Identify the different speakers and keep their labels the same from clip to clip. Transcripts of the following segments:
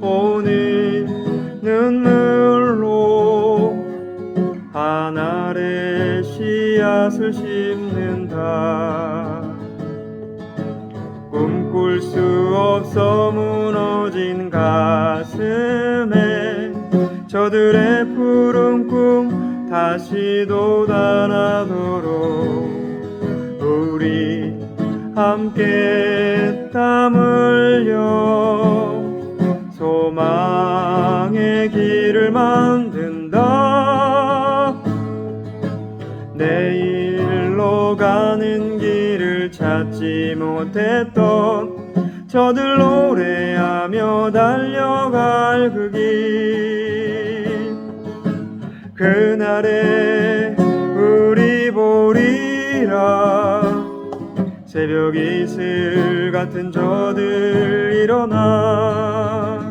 Speaker 1: 오는 눈물로 하늘의 씨앗을 심는다. 꿈꿀 수 없어 무너진 가슴에 저들의 푸른 꿈 다시 돋아나도록 우리 함께 땀 흘려 길을 만든다. 내일로 가는 길을 찾지 못했던 저들 노래하며 달려갈 그 길. 그날에 우리 보리라. 새벽 이슬 같은 저들 일어나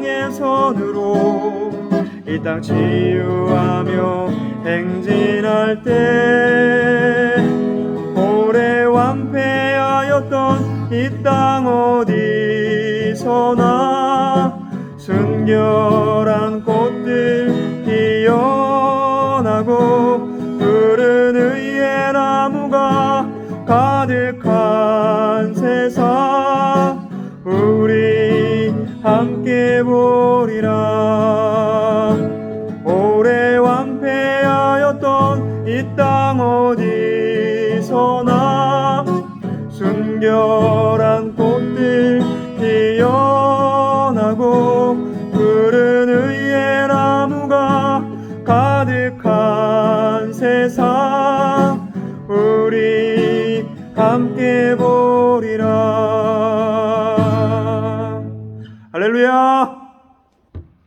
Speaker 1: 사랑의 손으로 이 땅 치유하며 행진할 때 오래 완패하였던 이 땅 어디서나 순결한 꽃들 피어나고 푸른 의의 나무가 가득한 세상 우리 함께 보리라. 오래 완패하였던 이 땅 어디서나 순결한 꽃들 피어나고 푸른 의의 나무가 가득한 세상 우리 함께 보리라 い。